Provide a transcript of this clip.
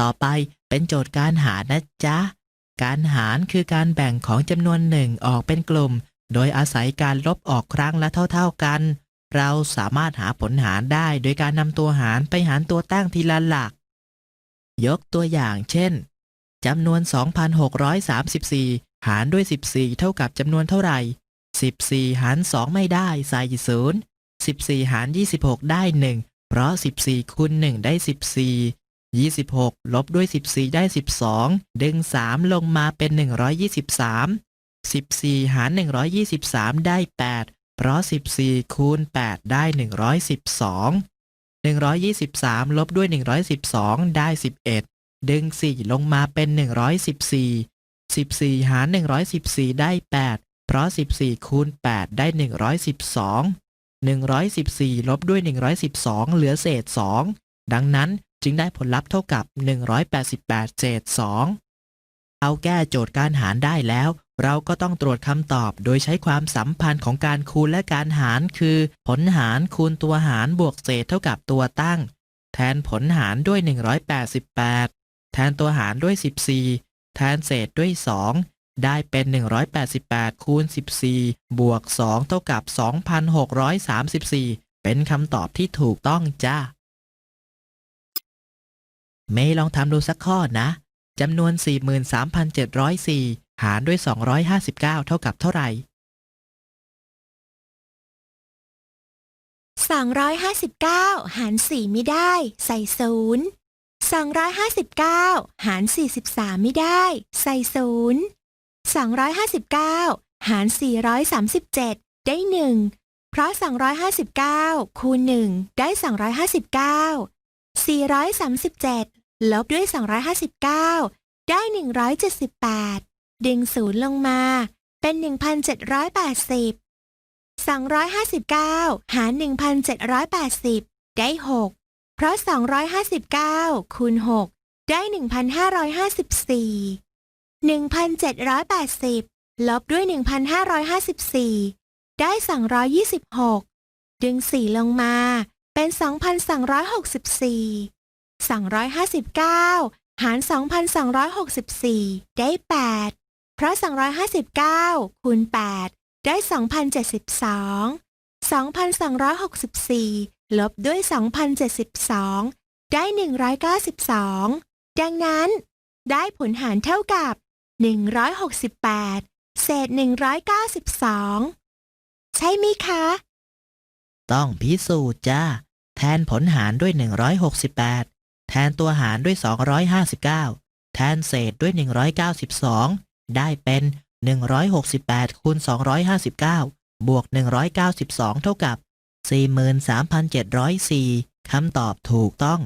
ต่อไปเป็นโจทย์การหารนะจ๊ะ การหารคือการแบ่งของจำนวนหนึ่งออกเป็นกลุ่ม โดยอาศัยการลบออกครั้งละเท่า ๆกัน เราสามารถหาผลหารได้โดยการนำตัวหารไปหารตัวตั้งทีละหลัก ยกตัวอย่างเช่นจำนวน 2,634 หารด้วย 14 เท่ากับจำนวนเท่าไหร่ 14 หาร 2 ไม่ได้ใส่0 14 หาร 26 ได้ 1 เพราะ 14คูณ1ได้ 14 26 ลบด้วย 14 ได้ 12 ดึง 3 ลงมาเป็น 123 14 หาร 123 ได้ 8 เพราะ 14 คูณ 8 ได้ 112 123 ลบด้วย 112 ได้ 11 ดึง 4 ลงมาเป็น 114 14 หาร 114 ได้ 8 เพราะ 14 คูณ 8 ได้ 112 114 ลบด้วย 112 เหลือเศษ 2 ดังนั้น จึงได้ผลลัพธ์เท่ากับ 188 เศษ 2 เอาแก้โจทย์การหารได้แล้ว เราก็ต้องตรวจคำตอบโดยใช้ความสัมพันธ์ของการคูณและการหารคือ ผลหารคูณตัวหารบวกเศษเท่ากับตัวตั้ง แทนผลหารด้วย 188 แทนตัวหารด้วย 14 แทนเศษด้วย 2ได้เป็น 188 คูณ 14 บวก 2 เท่ากับ 2,634 เป็นคำตอบที่ถูกต้องจ้า เมย์ลองทำดูสักข้อนะจำนวน 43,704 หารด้วย 259 เท่ากับเท่าไหร่ 259 หาร 4 ไม่ได้ ใส่ศูนย์259 หาร 43 ไม่ได้ ใส่ศูนย์259 หาร 437 ได้ 1 เพราะ 259 คูณ 1 ได้ 259 437 ลบด้วย 259 ได้ 178 ดึงศูนย์ลงมา เป็น 1,780 259 หาร 1,780 ได้ 6 เพราะ 259 คูณ 6 ได้ 1,554 1,780 ลบด้วย 1,554 ได้ 226 ดึง 4 ลงมา เป็น 2,264 259 หาร 2,264 ได้ 8 เพราะ 259 คูณ 8 ได้ 2,072 2,264 ลบด้วย 2,072 ได้ 192 ดังนั้น ได้ผลหารเท่ากับ 168 เศษ 192 ใช่ไหมคะ ต้องพิสูจน์จ้า แทนผลหารด้วย 168 ทนตัวหารด้วย 259 แทนเศษด้วย 192 ได้เป็น 168คูณ259 บวก 192 เท่ากับ 43,704 คำตอบถูกต้อง